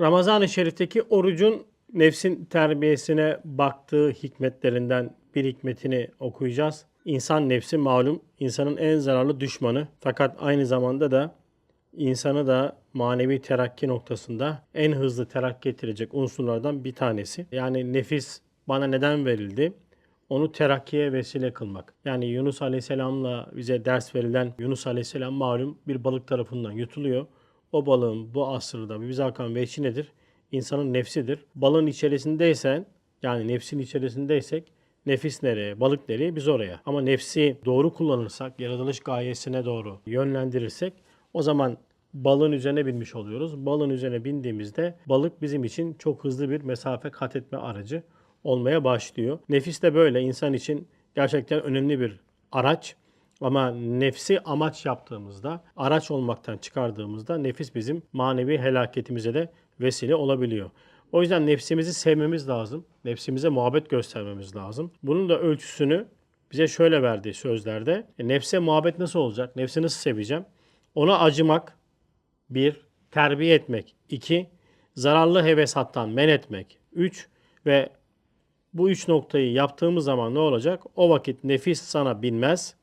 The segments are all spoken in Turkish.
Ramazan-ı Şerif'teki orucun nefsin terbiyesine baktığı hikmetlerinden bir hikmetini okuyacağız. İnsan nefsi malum insanın en zararlı düşmanı fakat aynı zamanda da insanı da manevi terakki noktasında en hızlı terakki ettirecek unsurlardan bir tanesi. Yani nefis bana neden verildi? Onu terakkiye vesile kılmak. Yani Yunus Aleyhisselam'la bize ders verilen Yunus Aleyhisselam malum bir balık tarafından yutuluyor. O balığın bu asırda bize akan veçi nedir? İnsanın nefsidir. Balığın içerisindeysen yani nefsin içerisindeysek nefis nereye, balık nereye biz oraya. Ama nefsi doğru kullanırsak, yaratılış gayesine doğru yönlendirirsek o zaman balığın üzerine binmiş oluyoruz. Balığın üzerine bindiğimizde balık bizim için çok hızlı bir mesafe kat etme aracı olmaya başlıyor. Nefis de böyle insan için gerçekten önemli bir araç. Ama nefsi amaç yaptığımızda, araç olmaktan çıkardığımızda nefis bizim manevi helaketimize de vesile olabiliyor. O yüzden nefsimizi sevmemiz lazım. Nefsimize muhabbet göstermemiz lazım. Bunun da ölçüsünü bize şöyle verdiği sözlerde. E, nefse muhabbet nasıl olacak? Nefsi nasıl seveceğim? Ona acımak. Bir, terbiye etmek. iki zararlı hevesattan men etmek. Üç ve bu üç noktayı yaptığımız zaman ne olacak? O vakit nefis sana binmez,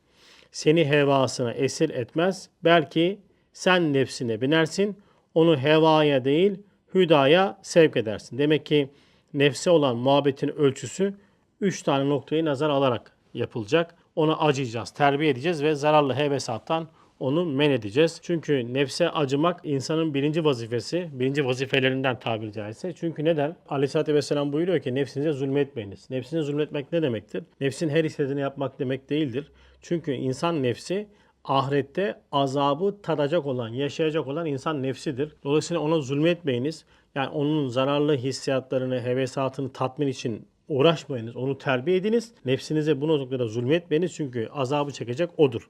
seni hevasına esir etmez. Belki sen nefsine binersin, onu hevaya değil hüdaya sevk edersin. Demek ki nefse olan muhabbetin ölçüsü üç tane noktayı nazar alarak yapılacak. Ona acıyacağız, terbiye edeceğiz ve zararlı hevesattan onu men edeceğiz. Çünkü nefse acımak insanın birinci vazifesi, birinci vazifelerinden tabiri caizse. Çünkü neden? Aleyhisselatü Vesselam buyuruyor ki nefsinize zulmetmeyiniz. Nefsine zulmetmek ne demektir? Nefsin her istediğini yapmak demek değildir. Çünkü insan nefsi ahirette azabı tadacak olan, yaşayacak olan insan nefsidir. Dolayısıyla ona zulmetmeyiniz. Yani onun zararlı hissiyatlarını, hevesatını tatmin için uğraşmayınız. Onu terbiye ediniz. Nefsinize bu noktada zulmetmeyiniz çünkü azabı çekecek odur.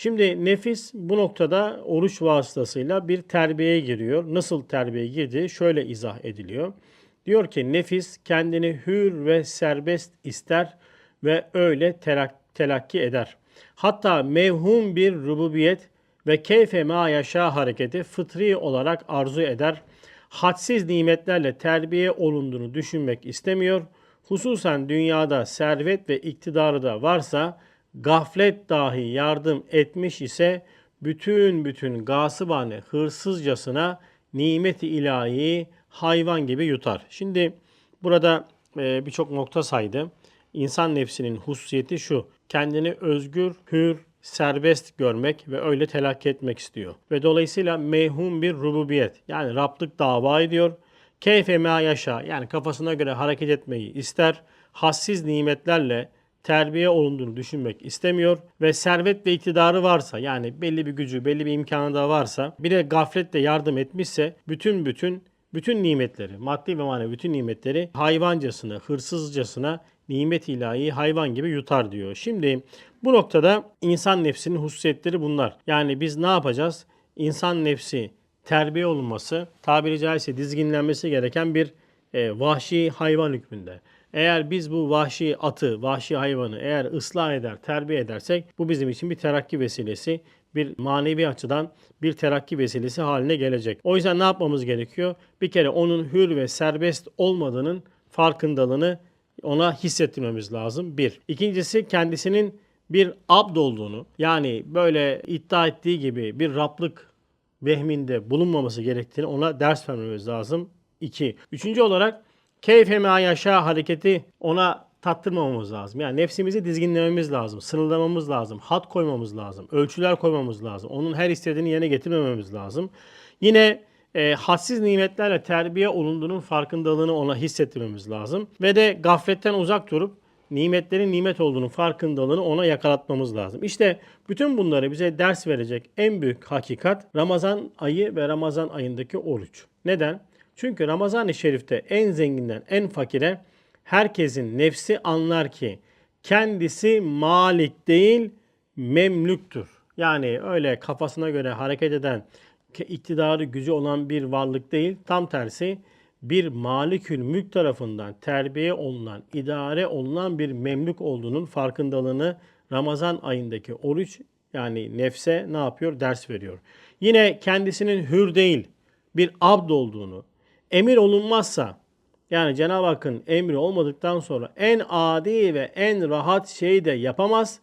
Şimdi nefis bu noktada oruç vasıtasıyla bir terbiyeye giriyor. Nasıl terbiyeye girdiği şöyle izah ediliyor. Diyor ki nefis kendini hür ve serbest ister ve öyle telak- telakki eder. Hatta mevhum bir rububiyet ve keyfe ma yaşa hareketi fıtri olarak arzu eder. Hadsiz nimetlerle terbiye olunduğunu düşünmek istemiyor. Hususen dünyada servet ve iktidarı da varsa gaflet dahi yardım etmiş ise bütün bütün gasıbane hırsızcasına nimeti ilahi hayvan gibi yutar. Şimdi burada e, birçok nokta saydı. İnsan nefsinin hususiyeti şu. Kendini özgür, hür, serbest görmek ve öyle telakki etmek istiyor. Ve dolayısıyla meyhum bir rububiyet yani Rablık dava ediyor. Keyfe ma yaşa yani kafasına göre hareket etmeyi ister. Hassiz nimetlerle terbiye olunduğunu düşünmek istemiyor ve servet ve iktidarı varsa yani belli bir gücü, belli bir imkanı da varsa bir de gafletle yardım etmişse bütün bütün bütün nimetleri, maddi ve manevi bütün nimetleri hayvancasına, hırsızcasına nimet ilahi hayvan gibi yutar diyor. Şimdi bu noktada insan nefsinin hususiyetleri bunlar. Yani biz ne yapacağız? İnsan nefsi terbiye olunması, tabiri caizse dizginlenmesi gereken bir e, vahşi hayvan hükmünde. Eğer biz bu vahşi atı, vahşi hayvanı eğer ıslah eder, terbiye edersek bu bizim için bir terakki vesilesi, bir manevi açıdan bir terakki vesilesi haline gelecek. O yüzden ne yapmamız gerekiyor? Bir kere onun hür ve serbest olmadığının farkındalığını ona hissettirmemiz lazım. Bir. İkincisi kendisinin bir abd olduğunu yani böyle iddia ettiği gibi bir Rablık vehminde bulunmaması gerektiğini ona ders vermemiz lazım. İki. Üçüncü olarak keyfe ma yaşa hareketi ona tattırmamamız lazım. Yani nefsimizi dizginlememiz lazım, sınırlamamız lazım, hat koymamız lazım, ölçüler koymamız lazım. Onun her istediğini yerine getirmememiz lazım. Yine e, hadsiz nimetlerle terbiye olunduğunun farkındalığını ona hissettirmemiz lazım. Ve de gafletten uzak durup nimetlerin nimet olduğunun farkındalığını ona yakalatmamız lazım. İşte bütün bunları bize ders verecek en büyük hakikat Ramazan ayı ve Ramazan ayındaki oruç. Neden? Çünkü Ramazan-ı Şerif'te en zenginden en fakire herkesin nefsi anlar ki kendisi malik değil memlüktür. Yani öyle kafasına göre hareket eden, iktidarı gücü olan bir varlık değil. Tam tersi bir malikül mülk tarafından terbiye olunan, idare olunan bir memlük olduğunun farkındalığını Ramazan ayındaki oruç yani nefse ne yapıyor? Ders veriyor. Yine kendisinin hür değil, bir abd olduğunu, emir olunmazsa yani Cenab-ı Hakk'ın emri olmadıktan sonra en adi ve en rahat şeyi de yapamaz,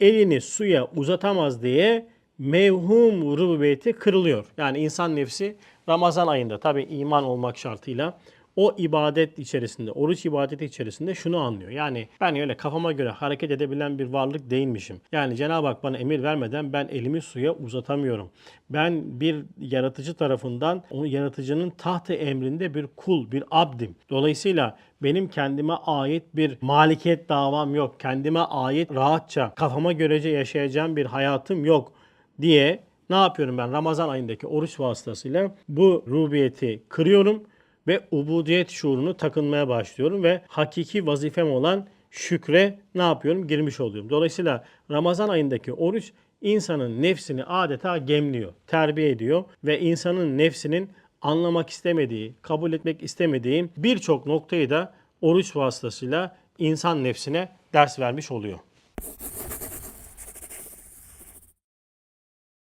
elini suya uzatamaz diye mevhum rububiyeti kırılıyor. Yani insan nefsi Ramazan ayında tabi iman olmak şartıyla o ibadet içerisinde, oruç ibadeti içerisinde şunu anlıyor. Yani ben öyle kafama göre hareket edebilen bir varlık değilmişim. Yani Cenab-ı Hak bana emir vermeden ben elimi suya uzatamıyorum. Ben bir yaratıcı tarafından, o yaratıcının tahtı emrinde bir kul, bir abdim. Dolayısıyla benim kendime ait bir malikiyet davam yok. Kendime ait rahatça, kafama görece yaşayacağım bir hayatım yok diye ne yapıyorum ben Ramazan ayındaki oruç vasıtasıyla bu rubiyeti kırıyorum ve ubudiyet şuurunu takınmaya başlıyorum ve hakiki vazifem olan şükre ne yapıyorum? Girmiş oluyorum. Dolayısıyla Ramazan ayındaki oruç insanın nefsini adeta gemliyor, terbiye ediyor ve insanın nefsinin anlamak istemediği, kabul etmek istemediği birçok noktayı da oruç vasıtasıyla insan nefsine ders vermiş oluyor.